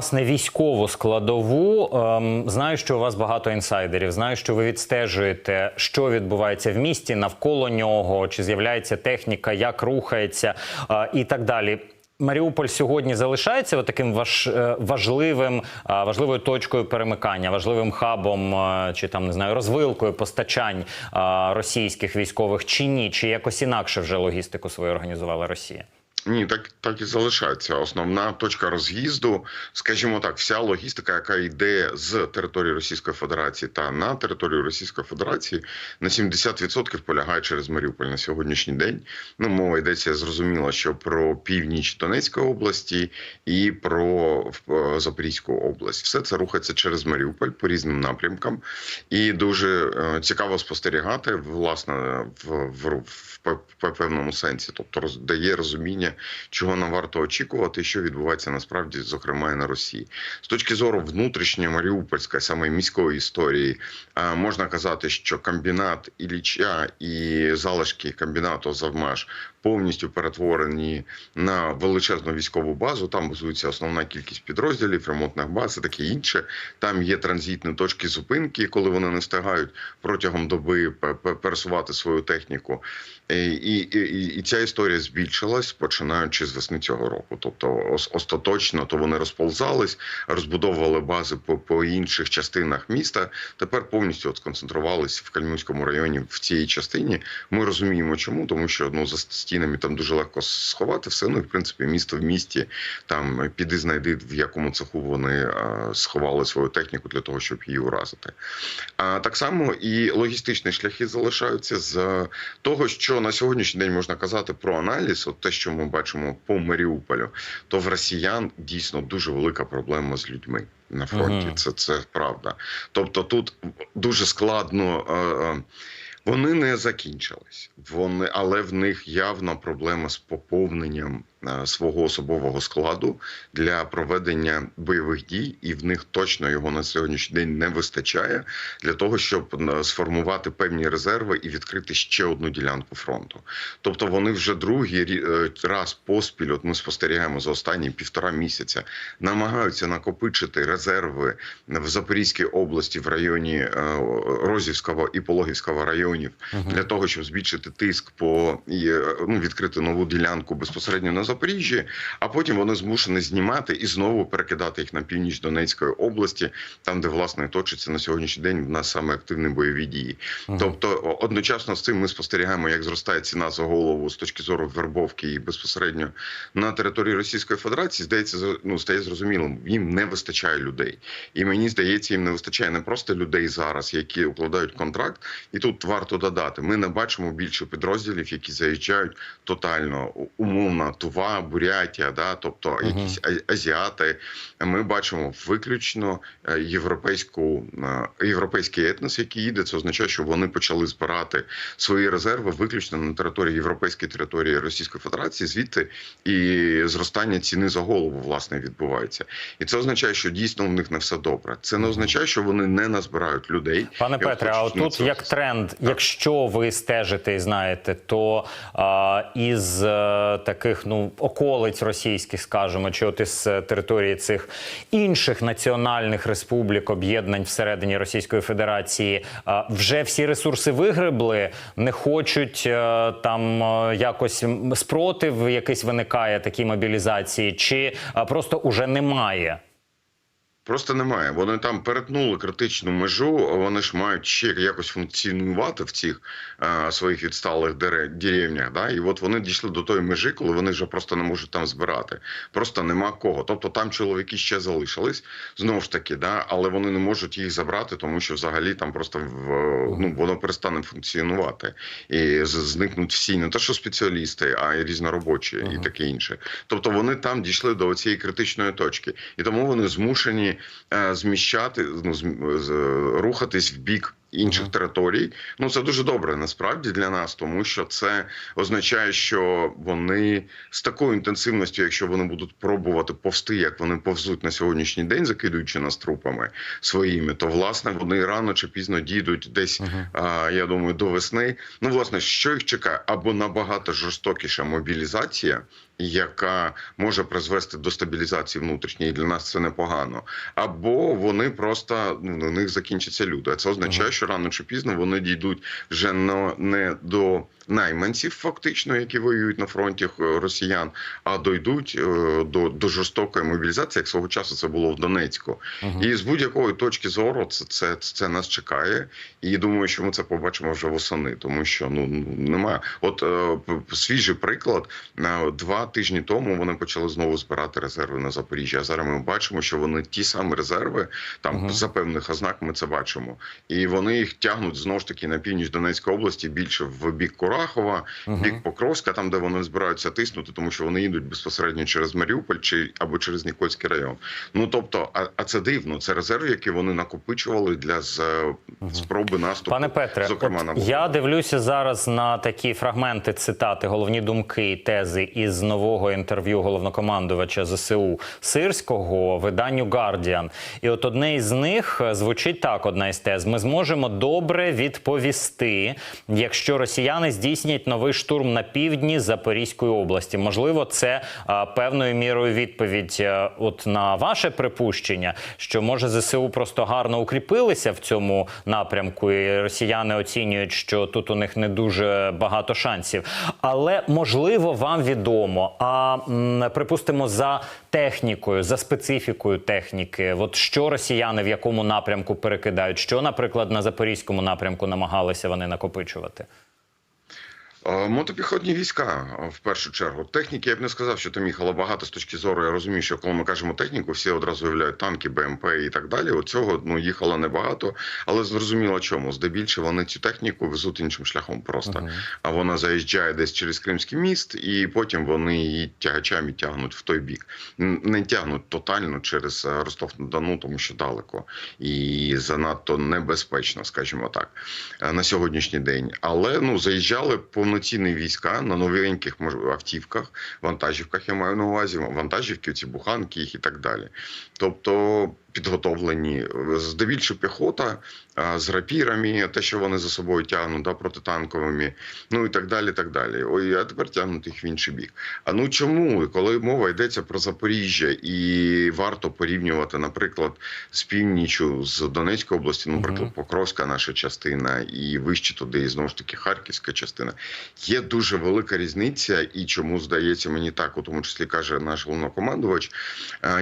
Власне, військову складову ем, знаю, що у вас багато інсайдерів. Знаю, що ви відстежуєте, що відбувається в місті навколо нього, чи з'являється техніка, як рухається е, і так далі. Маріуполь сьогодні залишається таким важ, е, важливим, е, важливою точкою перемикання, важливим хабом чи там не знаю розвилкою постачань російських військових чи ні, чи якось інакше вже логістику свою організувала Росія. Ні, так так і залишається. Основна точка роз'їзду, скажімо так, вся логістика, яка йде з території Російської Федерації та на територію Російської Федерації, на 70% полягає через Маріуполь на сьогоднішній день. Ну, мова йдеться зрозуміло, що про північ Донецької області і про е, Запорізьку область. Все це рухається через Маріуполь по різним напрямкам, і дуже е, цікаво спостерігати власне в, в, в, в певному сенсі, тобто роз, дає розуміння чого нам варто очікувати, і що відбувається насправді, зокрема і на Росії, з точки зору внутрішньої маріупольської саме міської історії, можна казати, що комбінат Ілліча і залишки комбінату Завмаш повністю перетворені на величезну військову базу. Там базується основна кількість підрозділів, ремонтних баз і таке інше. Там є транзитні точки зупинки, коли вони не встигають протягом доби пересувати свою техніку. І, і, і, і ця історія збільшилась, починаючи з весни цього року. Тобто, остаточно то вони розползались, розбудовували бази по по інших частинах міста. Тепер повністю от сконцентрувалися в Кальмівському районі в цій частині. Ми розуміємо, чому тому, що ну за стінами там дуже легко сховати все. Ну і в принципі місто в місті там піди знайди в якому цеху вони а, сховали свою техніку для того, щоб її уразити. А так само і логістичні шляхи залишаються з того, що на сьогоднішній день можна казати про аналіз, от те, що ми бачимо по Маріуполю, то в росіян дійсно дуже велика проблема з людьми на фронті. Ага. Це це правда. Тобто, тут дуже складно. Е, вони не закінчились, вони, але в них явна проблема з поповненням свого особового складу для проведення бойових дій, і в них точно його на сьогоднішній день не вистачає для того, щоб сформувати певні резерви і відкрити ще одну ділянку фронту. Тобто вони вже другий е, раз поспіль, от ми спостерігаємо за останні півтора місяця, намагаються накопичити резерви в Запорізькій області в районі е, Розівського і Пологівського районів угу. для того, щоб збільшити тиск по ну, відкрити нову ділянку безпосередньо на Запоріжжі, а потім вони змушені знімати і знову перекидати їх на північ Донецької області, там де власне точиться на сьогоднішній день в нас саме активні бойові дії. Ага. Тобто, одночасно з цим ми спостерігаємо, як зростає ціна за голову з точки зору вербовки і безпосередньо на території Російської Федерації. Здається, ну стає зрозумілим, їм не вистачає людей, і мені здається, їм не вистачає не просто людей зараз, які укладають контракт, і тут варто додати. Ми не бачимо більше підрозділів, які заїжджають тотально умовно тувар. Тува, Бурятія, да, тобто uh -huh. якісь азіати. Ми бачимо виключно е, європейську е, європейський етнос, який їде. Це означає, що вони почали збирати свої резерви виключно на території європейської території Російської Федерації, звідти і зростання ціни за голову власне відбувається. І це означає, що дійсно в них не все добре. Це не означає, що вони не назбирають людей. Пане Петре, а тут як тренд, так. якщо ви стежите і знаєте, то а, із а, таких ну околиць російських, скажімо, чи от із території цих інших національних республік, об'єднань всередині Російської Федерації, вже всі ресурси вигребли, не хочуть там якось спротив, якийсь виникає такій мобілізації, чи просто уже немає. Просто немає. Вони там перетнули критичну межу. Вони ж мають ще якось функціонувати в цих а, своїх відсталих деревнях. Да? І от вони дійшли до тої межі, коли вони вже просто не можуть там збирати. Просто нема кого. Тобто там чоловіки ще залишились знову ж таки, да, але вони не можуть їх забрати, тому що взагалі там просто в ну воно перестане функціонувати і зникнуть всі, не те, що спеціалісти, а й різноробочі, -huh. і таке інше. Тобто вони там дійшли до цієї критичної точки, і тому вони змушені. Е, зміщати, ну рухатись в бік. Інших територій, ну це дуже добре насправді для нас, тому що це означає, що вони з такою інтенсивністю, якщо вони будуть пробувати повсти, як вони повзуть на сьогоднішній день, закидуючи нас трупами своїми, то власне вони рано чи пізно дійдуть десь. Uh -huh. а, я думаю, до весни. Ну власне, що їх чекає, або набагато жорстокіша мобілізація яка може призвести до стабілізації внутрішньої, і для нас це непогано. Або вони просто ну у них закінчаться люди. А це означає, що рано чи пізно вони дійдуть вже но- не до найманців, фактично, які воюють на фронті е, росіян, а дойдуть е, до, до жорстокої мобілізації, як свого часу це було в Донецьку. І з будь-якої точки зору це, це, це нас чекає. І думаю, що ми це побачимо вже восени, тому що ну ну, немає. От е, свіжий приклад на два тижні тому вони почали знову збирати резерви на Запоріжжя. А зараз ми бачимо, що вони ті самі резерви, там Мгм. за певних ознак ми це бачимо, і вони їх тягнуть знову ж таки на північ Донецької області більше в бік Курахова, Мгм. бік Покровська, там де вони збираються тиснути, тому що вони їдуть безпосередньо через Маріуполь чи або через Нікольський район. Ну тобто, а, а це дивно. Це резерв, який вони накопичували для з, спроби наступу. Пане Петре, зокрема на я дивлюся зараз на такі фрагменти цитати, головні думки тези із нового інтерв'ю головнокомандувача ЗСУ Сирського виданню Guardian. І от одне із них е, звучить так: одна із тез: ми зможемо добре відповісти, якщо росіяни здійснять новий штурм на півдні Запорізької області. Можливо, це а, певною мірою відповідь е, от на ваше припущення, що може ЗСУ просто гарно укріпилися в цьому напрямку, і росіяни оцінюють, що тут у них не дуже багато шансів. Але можливо вам відомо, а припустимо за технікою, за специфікою техніки, от що росіяни в якому напрямку перекидають, що, наприклад, на запорізькому напрямку намагалися вони накопичувати. Е, Мотопіхотні війська е, в першу чергу. Техніки я б не сказав, що там їхало багато з точки зору. Я розумію, що коли ми кажемо техніку, всі одразу уявляють танки, БМП і так далі. От цього ну їхало небагато, але зрозуміло чому. Здебільшого вони цю техніку везуть іншим шляхом просто. А вона заїжджає десь через Кримський міст, і потім вони її тягачами тягнуть в той бік. Не тягнуть тотально через е, Ростов-на-Дону, тому що далеко і занадто небезпечно, скажімо так, на сьогоднішній день. Але ну заїжджали повноцінні війська на новеньких автівках, вантажівках. Я маю на увазі вантажівки, ці буханки їх і так далі. Тобто. Підготовлені здебільшого піхота з рапірами, те, що вони за собою тягнуть, да, протитанковими, ну і так далі. так далі. Ой, а тепер тягнуть їх в інший бік. А ну чому, коли мова йдеться про Запоріжжя, і варто порівнювати, наприклад, з північю з Донецької області, наприклад, Мгм. Покровська наша частина, і вище туди, і знову ж таки Харківська частина, є дуже велика різниця, і чому здається мені так, у тому числі каже наш головнокомандувач,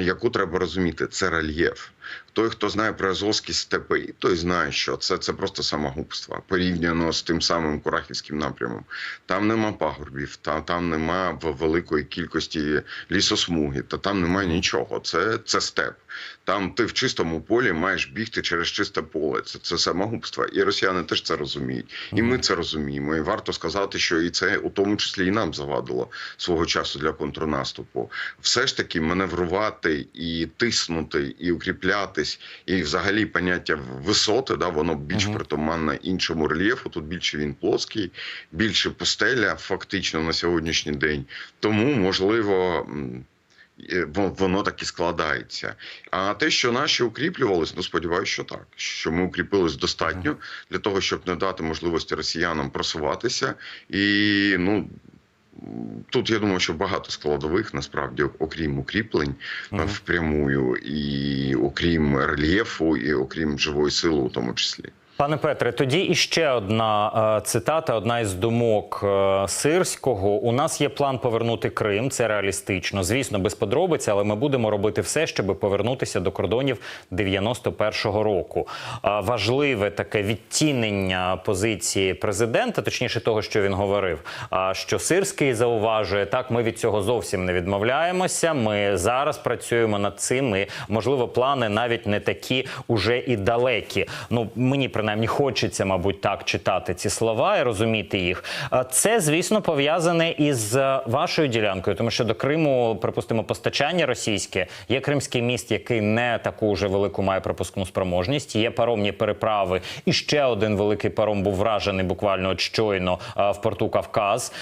яку треба розуміти, це рельєф. Той, хто знає про Азовські степи, той знає, що це, це просто самогубство порівняно з тим самим Курахівським напрямом. Там нема пагорбів, та там нема великої кількості лісосмуги, та там немає нічого. Це, це степ. Там ти в чистому полі маєш бігти через чисте поле. Це, це самогубство. І росіяни теж це розуміють. І ми це розуміємо. І варто сказати, що і це у тому числі і нам завадило свого часу для контрнаступу. Все ж таки маневрувати і тиснути, і укріплятись, і взагалі поняття висоти, да, воно більш притаманне іншому рельєфу. Тут більше він плоский, більше пустеля, фактично на сьогоднішній день. Тому можливо. Е, во- Воно так і складається. А те, що наші укріплювались, ну сподіваюся, що так. Що ми укріпились достатньо для того, щоб не дати можливості росіянам просуватися. І ну тут я думаю, що багато складових насправді, окрім укріплень Мгм. е, впрямую, і окрім рельєфу, і окрім живої сили, у тому числі. Пане Петре, тоді іще одна е, цитата, одна із думок е, Сирського. У нас є план повернути Крим. Це реалістично. Звісно, без подробиць, але ми будемо робити все, щоб повернутися до кордонів 91-го року. Е, важливе таке відтінення позиції президента, точніше того, що він говорив. А що Сирський зауважує, так ми від цього зовсім не відмовляємося. Ми зараз працюємо над цим. І можливо, плани навіть не такі уже і далекі. Ну мені принаймні хочеться, мабуть, так читати ці слова і розуміти їх. Це, звісно, пов'язане із е, вашою ділянкою, тому що до Криму, припустимо, постачання російське є Кримський міст, який не таку вже велику має пропускну спроможність. Є паромні переправи, і ще один великий паром був вражений буквально от щойно е, в порту Кавказ.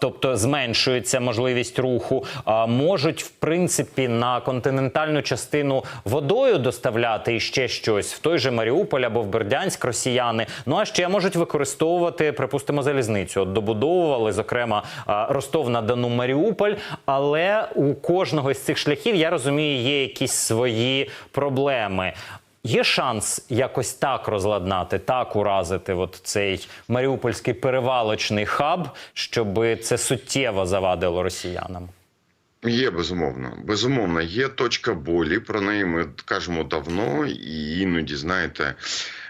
Тобто зменшується можливість руху. Можуть, в принципі, на континентальну частину водою доставляти і ще щось в той же Маріуполь або в Бердянськ Росіяни. Ну а ще можуть використовувати, припустимо, залізницю. От добудовували, зокрема, Ростов на Дону Маріуполь. Але у кожного з цих шляхів я розумію, є якісь свої проблеми. Є шанс якось так розладнати, так уразити от цей маріупольський перевалочний хаб, щоб це суттєво завадило росіянам. Є безумовно. Безумовно, є точка болі. Про неї ми кажемо давно, і іноді знаєте.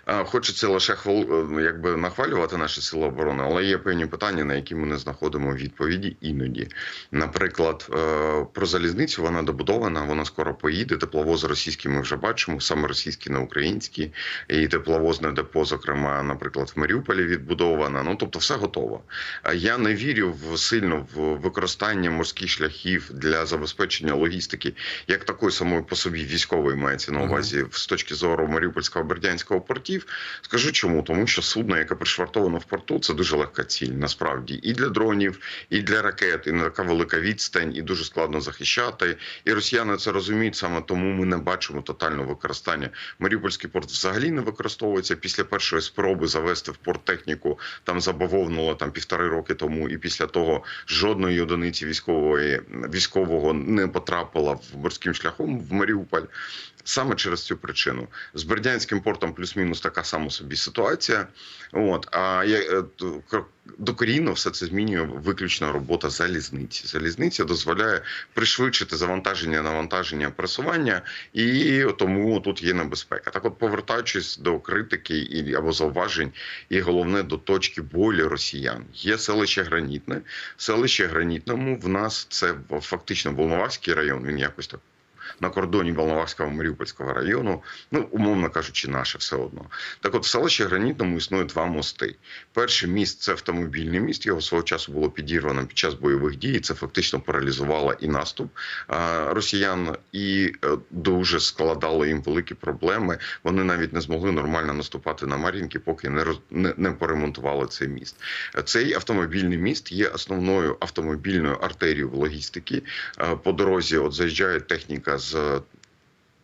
Хочеться лише хвал... ну, якби нахвалювати наші сили оборони, але є певні питання, на які ми не знаходимо відповіді іноді. Наприклад, е, про залізницю вона добудована, вона скоро поїде. Тепловоз російський ми вже бачимо, саме російський на український, і тепловозне депо, зокрема, наприклад, в Маріуполі відбудована. Ну тобто, все готово. Я не вірю в сильно в використання морських шляхів для забезпечення логістики, як такої самої по собі військової мається на увазі з точки зору Маріупольського бердянського портів. Скажу чому, тому що судно, яке пришвартовано в порту, це дуже легка ціль, насправді, і для дронів, і для ракет, і не така велика відстань, і дуже складно захищати. І росіяни це розуміють саме тому. Ми не бачимо тотального використання. Маріупольський порт взагалі не використовується після першої спроби завести в порт техніку. Там забавовнуло там півтори роки тому, і після того жодної одиниці військової військового не потрапила в морським шляхом в Маріуполь. Саме через цю причину з Бердянським портом плюс-мінус така сама собі ситуація. От а я е, докорінно все це змінює виключно робота залізниці. Залізниця дозволяє пришвидшити завантаження, навантаження, пресування, і тому тут є небезпека. Так, от повертаючись до критики і або зауважень, і головне до точки болі росіян, є селище Гранітне. Селище Гранітному в нас це фактично Волновахський район. Він якось так на кордоні Волновахського Маріупольського району, ну умовно кажучи, наше все одно. Так, от в селищі Гранітному існує два мости. Перший міст це автомобільний міст. Його свого часу було підірвано під час бойових дій. Це фактично паралізувало і наступ росіян, і е, дуже складало їм великі проблеми. Вони навіть не змогли нормально наступати на Мар'їнки, поки не роз не, не поремонтували цей міст. Цей автомобільний міст є основною автомобільною артерією в логістики. Е, По дорозі от заїжджає техніка з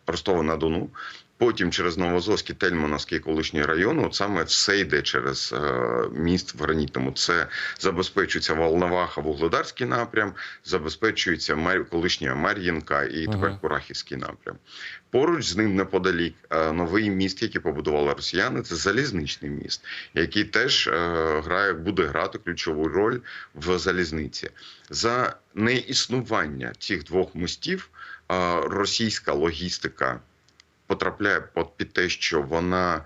Ростова на Дону. Потім через Новозовський, Тельмановський колишній район, от саме все йде через е, міст в Гранітному. Це забезпечується Волноваха, Вугледарський напрям, забезпечується колишня Мар'їнка і тепер Ага. Курахівський напрям. Поруч з ним неподалік е, новий міст, який побудували росіяни, це залізничний міст, який теж е, грає, буде грати ключову роль в залізниці. За неіснування цих двох мостів е, російська логістика потрапляє під- те, що вона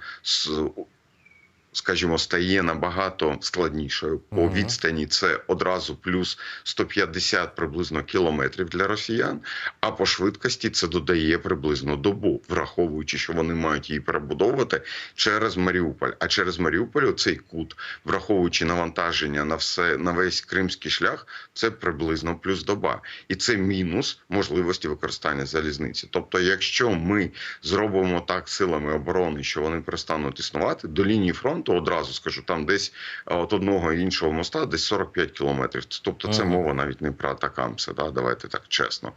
скажімо, стає набагато складнішою. По відстані це одразу плюс 150 приблизно кілометрів для росіян. А по швидкості це додає приблизно добу, враховуючи, що вони мають її перебудовувати через Маріуполь. А через Маріуполь цей кут, враховуючи навантаження на все на весь кримський шлях, це приблизно плюс доба, і це мінус можливості використання залізниці. Тобто, якщо ми зробимо так силами оборони, що вони перестануть існувати до лінії фронту, одразу скажу, там десь от одного іншого моста, десь 45 кілометрів. Тобто, це мова навіть не про атакамси, да, давайте так чесно.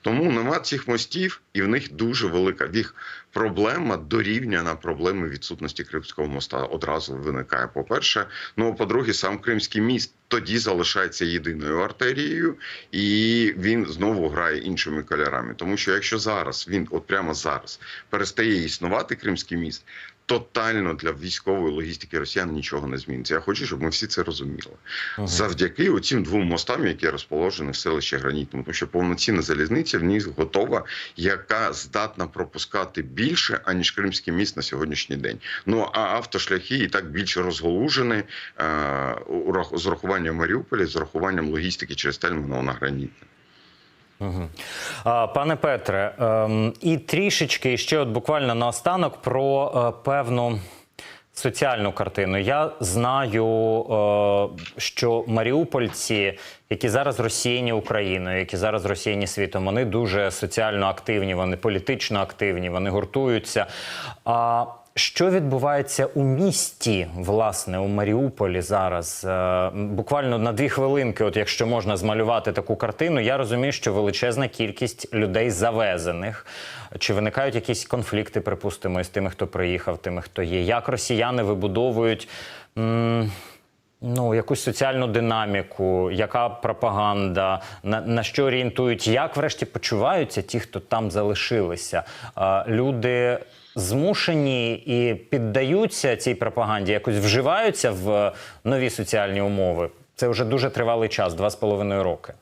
Тому нема цих мостів, і в них дуже велика їх проблема дорівняна проблеми відсутності Кримського моста. Одразу виникає. По перше, ну а по-друге, сам Кримський міст тоді залишається єдиною артерією, і він знову грає іншими кольорами. Тому що якщо зараз він, от прямо зараз, перестає існувати Кримський міст. Тотально для військової логістики росіян нічого не зміниться. Я хочу, щоб ми всі це розуміли Ага. завдяки оцим двом мостам, які розположені в селищі Гранітному, тому що повноцінна залізниця в ній готова, яка здатна пропускати більше аніж Кримський міст на сьогоднішній день. Ну а автошляхи і так більше розголужені е, з урахуванням Маріуполя, з урахуванням логістики через Тельманово на Гранітне. Пане Петре, ем, і трішечки ще от буквально наостанок про е, певну соціальну картину. Я знаю, е, що маріупольці, які зараз розсіяні Україною, які зараз розсіяні світом, вони дуже соціально активні, вони політично активні, вони гуртуються. Що відбувається у місті, власне, у Маріуполі зараз? Е, Буквально на дві хвилинки, от якщо можна змалювати таку картину, я розумію, що величезна кількість людей завезених. Чи виникають якісь конфлікти, припустимо, із тими, хто приїхав, тими, хто є? Як росіяни вибудовують? м, Ну, якусь соціальну динаміку, яка пропаганда, на, на що орієнтують, як врешті почуваються ті, хто там залишилися. Люди змушені і піддаються цій пропаганді, якось вживаються в нові соціальні умови. Це вже дуже тривалий час, два з половиною роки.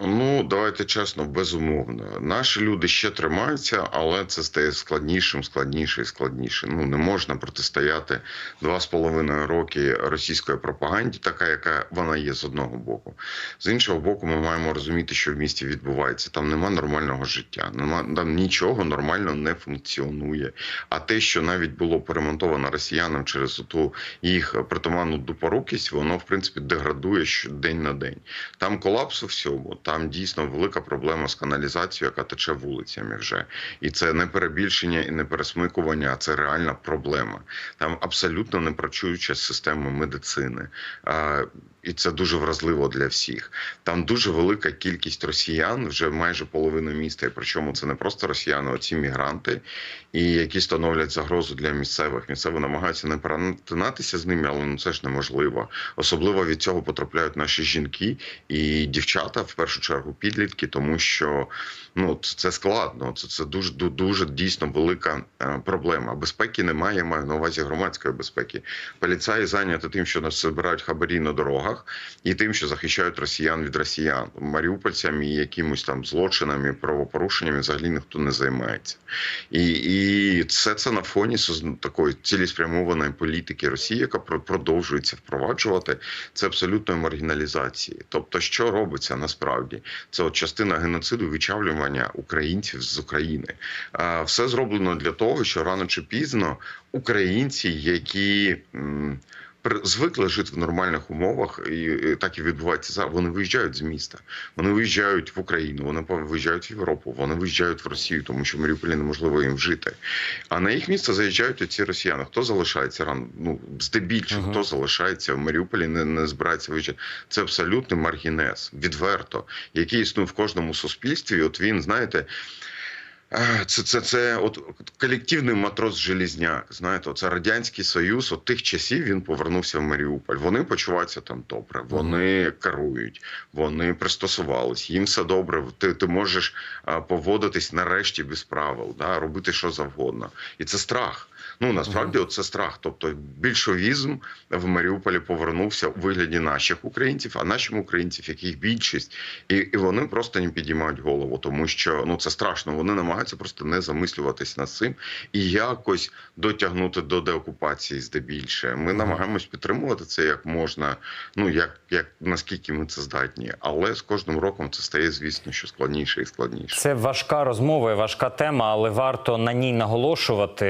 Ну, давайте чесно, безумовно. Наші люди ще тримаються, але це стає складнішим, складніше і складніше. Ну не можна протистояти два з половиною роки російської пропаганді, така яка вона є з одного боку. З іншого боку, ми маємо розуміти, що в місті відбувається. Там нема нормального життя, нема там нічого нормально не функціонує. А те, що навіть було поремонтовано росіянам через ту їх притаманну дупорукість, воно в принципі деградує щодень на день. Там колапс у всьому. Там дійсно велика проблема з каналізацією, яка тече вулицями вже. І це не перебільшення і не пересмикування, а це реальна проблема. Там абсолютно не працююча система медицини. І це дуже вразливо для всіх. Там дуже велика кількість росіян, вже майже половина міста. І причому це не просто росіяни, а ці мігранти, і які становлять загрозу для місцевих. Місцево намагаються не перетинатися з ними, але ну це ж неможливо. Особливо від цього потрапляють наші жінки і дівчата, в першу чергу, підлітки, тому що ну це складно. Це це дуже дуже дійсно велика е, проблема. Безпеки немає. я Маю на увазі громадської безпеки. Поліцаї зайняті тим, що нас збирають хабарі на дорогах, і тим, що захищають росіян від росіян. Маріупольцями і якимось там злочинами, правопорушеннями взагалі ніхто не займається. І, і це це на фоні такої цілеспрямованої політики Росії, яка про- продовжується впроваджувати це абсолютної маргіналізації. Тобто, що робиться насправді? Це от частина геноциду вичавлювання українців з України. Все зроблено для того, що рано чи пізно українці, які звикли жити в нормальних умовах, і так і відбувається зараз. Вони виїжджають з міста, вони виїжджають в Україну, вони виїжджають в Європу, вони виїжджають в Росію, тому що в Маріуполі неможливо їм жити. А на їх місце заїжджають оці росіяни. Хто залишається рано? Ну здебільшого, Мгм. хто залишається в Маріуполі, не, не збирається виїжджати. Це абсолютний маргінез, відверто, який існує в кожному суспільстві. От він, знаєте. Це, це, це от колективний матрос Желізняк. Знаєте, це радянський союз. От тих часів він повернувся в Маріуполь. Вони почуваються там добре. Вони керують, вони пристосувались. Їм все добре. Ти, ти можеш поводитись нарешті без правил, да, робити що завгодно. І це страх. Ну насправді, от це страх. Тобто, більшовізм в Маріуполі повернувся у вигляді наших українців, а наших українців, яких більшість, і, і вони просто не підіймають голову, тому що ну це страшно. Вони намагаються просто не замислюватись над цим і якось дотягнути до деокупації здебільше. Ми намагаємось підтримувати це як можна, ну як, як наскільки ми це здатні, але з кожним роком це стає, звісно, що складніше і складніше. Це важка розмова і важка тема, але варто на ній наголошувати.